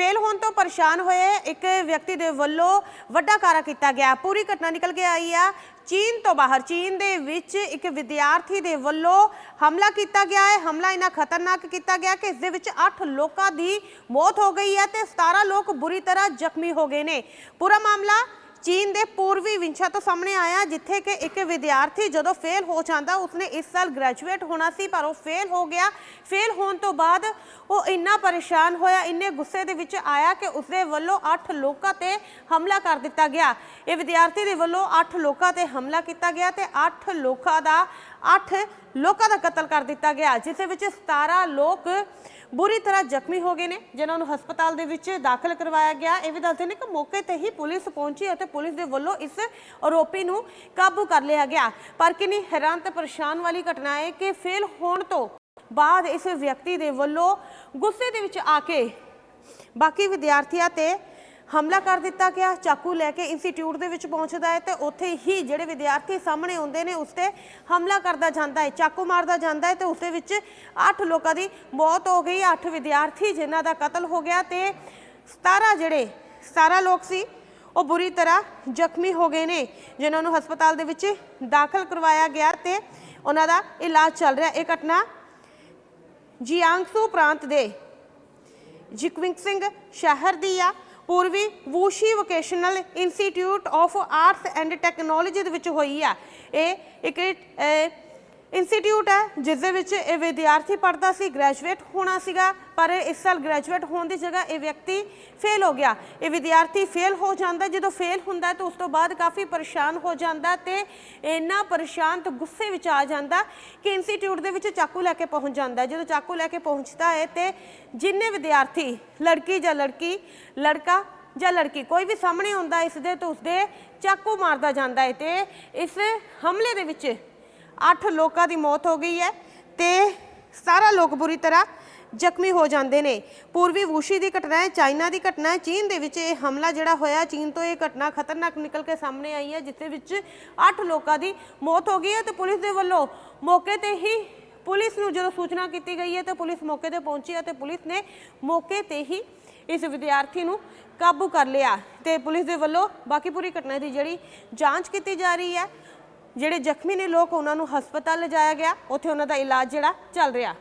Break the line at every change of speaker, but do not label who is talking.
Fail ਹੋਣ ਤੋਂ ਪਰੇਸ਼ਾਨ ਹੋਏ ਇੱਕ ਵਿਅਕਤੀ ਦੇ ਵੱਲੋਂ ਵੱਡਾ ਕਾਰਾ ਕੀਤਾ ਗਿਆ। ਪੂਰੀ ਘਟਨਾ ਨਿਕਲ ਕੇ ਆਈ ਆ। ਚੀਨ ਤੋਂ ਬਾਹਰ, ਚੀਨ ਦੇ ਵਿੱਚ ਇੱਕ ਵਿਦਿਆਰਥੀ ਦੇ ਵੱਲੋਂ ਹਮਲਾ ਕੀਤਾ ਗਿਆ ਹੈ। ਹਮਲਾ ਇਨਾ ਖਤਰਨਾਕ ਕੀਤਾ ਗਿਆ ਕਿ ਇਸ ਦੇ ਵਿੱਚ 8 ਲੋਕਾਂ ਦੀ ਮੌਤ ਹੋ ਗਈ ਹੈ ਤੇ 17 ਲੋਕ ਬੁਰੀ ਤਰ੍ਹਾਂ ਜ਼ਖਮੀ ਹੋ ਗਏ ਨੇ। ਪੂਰਾ ਮਾਮਲਾ ਚੀਨ ਦੇ ਪੂਰਬੀ ਵਿੰਸ਼ਾ ਤੋਂ ਸਾਹਮਣੇ ਆਇਆ ਜਿੱਥੇ ਕਿ ਇੱਕ ਵਿਦਿਆਰਥੀ ਜਦੋਂ ਫੇਲ ਹੋ ਜਾਂਦਾ, ਉਸਨੇ ਇਸ ਸਾਲ ਗ੍ਰੈਜੂਏਟ ਹੋਣਾ ਸੀ, ਪਰ ਉਹ ਫੇਲ ਹੋ ਗਿਆ। ਫੇਲ ਹੋਣ ਤੋਂ ਬਾਅਦ ਉਹ ਇੰਨਾ ਪਰੇਸ਼ਾਨ ਹੋਇਆ, ਇੰਨੇ ਗੁੱਸੇ ਦੇ ਵਿੱਚ ਆਇਆ ਕਿ ਉਸਦੇ ਵੱਲੋਂ 8 ਲੋਕਾਂ ਤੇ ਹਮਲਾ ਕਰ ਦਿੱਤਾ ਗਿਆ। ਇਹ ਵਿਦਿਆਰਥੀ ਦੇ ਵੱਲੋਂ 8 ਲੋਕਾਂ ਤੇ ਹਮਲਾ ਕੀਤਾ ਗਿਆ ਤੇ 8 ਲੋਕਾਂ ਦਾ 8 ਲੋਕਾਂ ਦਾ ਕਤਲ ਕਰ ਦਿੱਤਾ ਗਿਆ ਜਿਸ ਵਿੱਚ 17 ਲੋਕ ਬੁਰੀ ਤਰ੍ਹਾਂ ਜ਼ਖਮੀ ਹੋ ਗਏ ਨੇ, ਜਿਨ੍ਹਾਂ ਨੂੰ ਹਸਪਤਾਲ ਦੇ ਵਿੱਚ ਦਾਖਲ ਕਰਵਾਇਆ ਗਿਆ। ਇਹ ਵੀ ਦੱਸਦੇ ਨੇ ਕਿ ਮੌਕੇ ਤੇ ਹੀ ਪੁਲਿਸ ਪਹੁੰਚੀ ਅਤੇ ਪੁਲਿਸ ਦੇ ਵੱਲੋਂ ਇਸ ਆਰੋਪੀ ਨੂੰ ਕਾਬੂ ਕਰ ਲਿਆ ਗਿਆ। ਪਰ ਕਿੰਨੀ ਹੈਰਾਨ ਤੇ ਪਰੇਸ਼ਾਨ ਵਾਲੀ ਘਟਨਾ ਹੈ ਕਿ ਫੇਲ ਹੋਣ ਤੋਂ ਬਾਅਦ ਇਸ ਵਿਅਕਤੀ ਦੇ ਵੱਲੋਂ ਗੁੱਸੇ ਦੇ ਵਿੱਚ ਆ ਕੇ ਬਾਕੀ ਵਿਦਿਆਰਥੀਆਂ ਤੇ ਹਮਲਾ ਕਰ ਦਿੱਤਾ ਗਿਆ। ਚਾਕੂ ਲੈ ਕੇ ਇੰਸਟੀਚਿਊਟ ਦੇ ਵਿੱਚ ਪਹੁੰਚਦਾ ਹੈ ਤੇ ਉੱਥੇ ਹੀ ਜਿਹੜੇ ਵਿਦਿਆਰਥੀ ਸਾਹਮਣੇ ਆਉਂਦੇ ਨੇ, ਉਸ ਤੇ ਹਮਲਾ ਕਰਦਾ ਜਾਂਦਾ ਹੈ, ਚਾਕੂ ਮਾਰਦਾ ਜਾਂਦਾ ਹੈ ਤੇ ਉਸ ਦੇ ਵਿੱਚ 8 ਲੋਕਾਂ ਦੀ ਮੌਤ ਹੋ ਗਈ। 8 ਵਿਦਿਆਰਥੀ ਜਿਨ੍ਹਾਂ ਦਾ ਕਤਲ ਹੋ ਗਿਆ ਤੇ 17 ਜਿਹੜੇ 17 ਲੋਕ ਸੀ, ਉਹ ਬੁਰੀ ਤਰ੍ਹਾਂ ਜ਼ਖਮੀ ਹੋ ਗਏ ਨੇ, ਜਿਨ੍ਹਾਂ ਨੂੰ ਹਸਪਤਾਲ ਦੇ ਵਿੱਚ ਦਾਖਲ ਕਰਵਾਇਆ ਗਿਆ ਤੇ ਉਹਨਾਂ ਦਾ ਇਲਾਜ ਚੱਲ ਰਿਹਾ। ਇਹ ਘਟਨਾ ਜੀਆਂਗਸੂ ਪ੍ਰਾਂਤ ਦੇ ਜਿਕਵਿੰਗ ਸਿੰਘ ਸ਼ਹਿਰ ਦੀ ਆ। ਪੂਰਬੀ Wuxi vocational institute of arts and technology ਦੇ ਵਿੱਚ ਹੋਈ ਆ। ਇਹ ਇੱਕ ਇੰਸਟੀਚਿਊਟ ਹੈ, ਜਿਸ ਦੇ ਵਿੱਚ ਇਹ ਵਿਦਿਆਰਥੀ ਪੜ੍ਹਦਾ ਸੀ ਗ੍ਰੈਜੂਏਟ ਹੋਣਾ ਸੀਗਾ, ਪਰ ਇਸ ਸਾਲ ਗ੍ਰੈਜੂਏਟ ਹੋਣ ਦੀ ਜਗ੍ਹਾ ਇਹ ਵਿਅਕਤੀ ਫੇਲ ਹੋ ਗਿਆ। ਇਹ ਵਿਦਿਆਰਥੀ ਫੇਲ ਹੋ ਜਾਂਦਾ, ਜਦੋਂ ਫੇਲ ਹੁੰਦਾ ਤਾਂ ਉਸ ਤੋਂ ਬਾਅਦ ਕਾਫੀ ਪਰੇਸ਼ਾਨ ਹੋ ਜਾਂਦਾ ਤੇ ਇੰਨਾ ਪਰੇਸ਼ਾਨ ਤੇ ਗੁੱਸੇ ਵਿੱਚ ਆ ਜਾਂਦਾ ਕਿ ਇੰਸਟੀਚਿਊਟ ਦੇ ਵਿੱਚ ਚਾਕੂ ਲੈ ਕੇ ਪਹੁੰਚ ਜਾਂਦਾ ਜਦੋਂ ਚਾਕੂ ਲੈ ਕੇ ਪਹੁੰਚਦਾ ਹੈ ਤੇ ਜਿੰਨੇ ਵਿਦਿਆਰਥੀ, ਲੜਕੀ ਜਾਂ ਲੜਕੀ, ਲੜਕਾ ਜਾਂ ਲੜਕੀ, ਕੋਈ ਵੀ ਸਾਹਮਣੇ ਆਉਂਦਾ ਇਸ ਦੇ ਤਾਂ ਉਸਦੇ ਚਾਕੂ ਮਾਰਦਾ ਜਾਂਦਾ ਹੈ ਤੇ ਇਸ ਹਮਲੇ ਦੇ ਵਿੱਚ 8 ਲੋਕਾਂ ਦੀ ਮੌਤ ਹੋ ਗਈ ਹੈ ਤੇ ਸਾਰਾ ਲੋਕ ਬੁਰੀ ਤਰ੍ਹਾਂ ਜ਼ਖਮੀ ਹੋ ਜਾਂਦੇ ਨੇ। ਪੂਰਬੀ ਵੂਸ਼ੀ ਦੀ ਘਟਨਾ ਹੈ, ਚਾਈਨਾ ਦੀ ਘਟਨਾ ਹੈ, ਚੀਨ ਦੇ ਵਿੱਚ ਇਹ ਹਮਲਾ ਜਿਹੜਾ ਹੋਇਆ ਚੀਨ ਤੋਂ ਇਹ ਘਟਨਾ ਖਤਰਨਾਕ ਨਿਕਲ ਕੇ ਸਾਹਮਣੇ ਆਈ ਹੈ ਜਿਸ ਵਿੱਚ 8 ਲੋਕਾਂ ਦੀ ਮੌਤ ਹੋ ਗਈ ਹੈ ਤੇ ਪੁਲਿਸ ਦੇ ਵੱਲੋਂ ਮੌਕੇ ਤੇ ਹੀ ਪੁਲਿਸ ਨੂੰ ਜਦੋਂ ਸੂਚਨਾ ਕੀਤੀ ਗਈ ਹੈ ਤਾਂ ਪੁਲਿਸ ਮੌਕੇ ਤੇ ਪਹੁੰਚੀ ਹੈ ਤੇ ਪੁਲਿਸ ਨੇ ਮੌਕੇ ਤੇ ਹੀ ਇਸ ਵਿਦਿਆਰਥੀ ਨੂੰ ਕਾਬੂ ਕਰ ਲਿਆ ਤੇ ਪੁਲਿਸ ਦੇ ਵੱਲੋਂ ਬਾਕੀ ਪੂਰੀ ਘਟਨਾ ਦੀ ਜਿਹੜੀ ਜਾਂਚ ਕੀਤੀ ਜਾ ਰਹੀ ਹੈ ਜਿਹੜੇ ਜ਼ਖਮੀ ਨੇ ਲੋਕ ਉਹਨਾਂ ਨੂੰ ਹਸਪਤਾਲ ਲਿਜਾਇਆ ਗਿਆ। ਉੱਥੇ ਉਹਨਾਂ ਦਾ ਇਲਾਜ ਜਿਹੜਾ ਚੱਲ ਰਿਹਾ।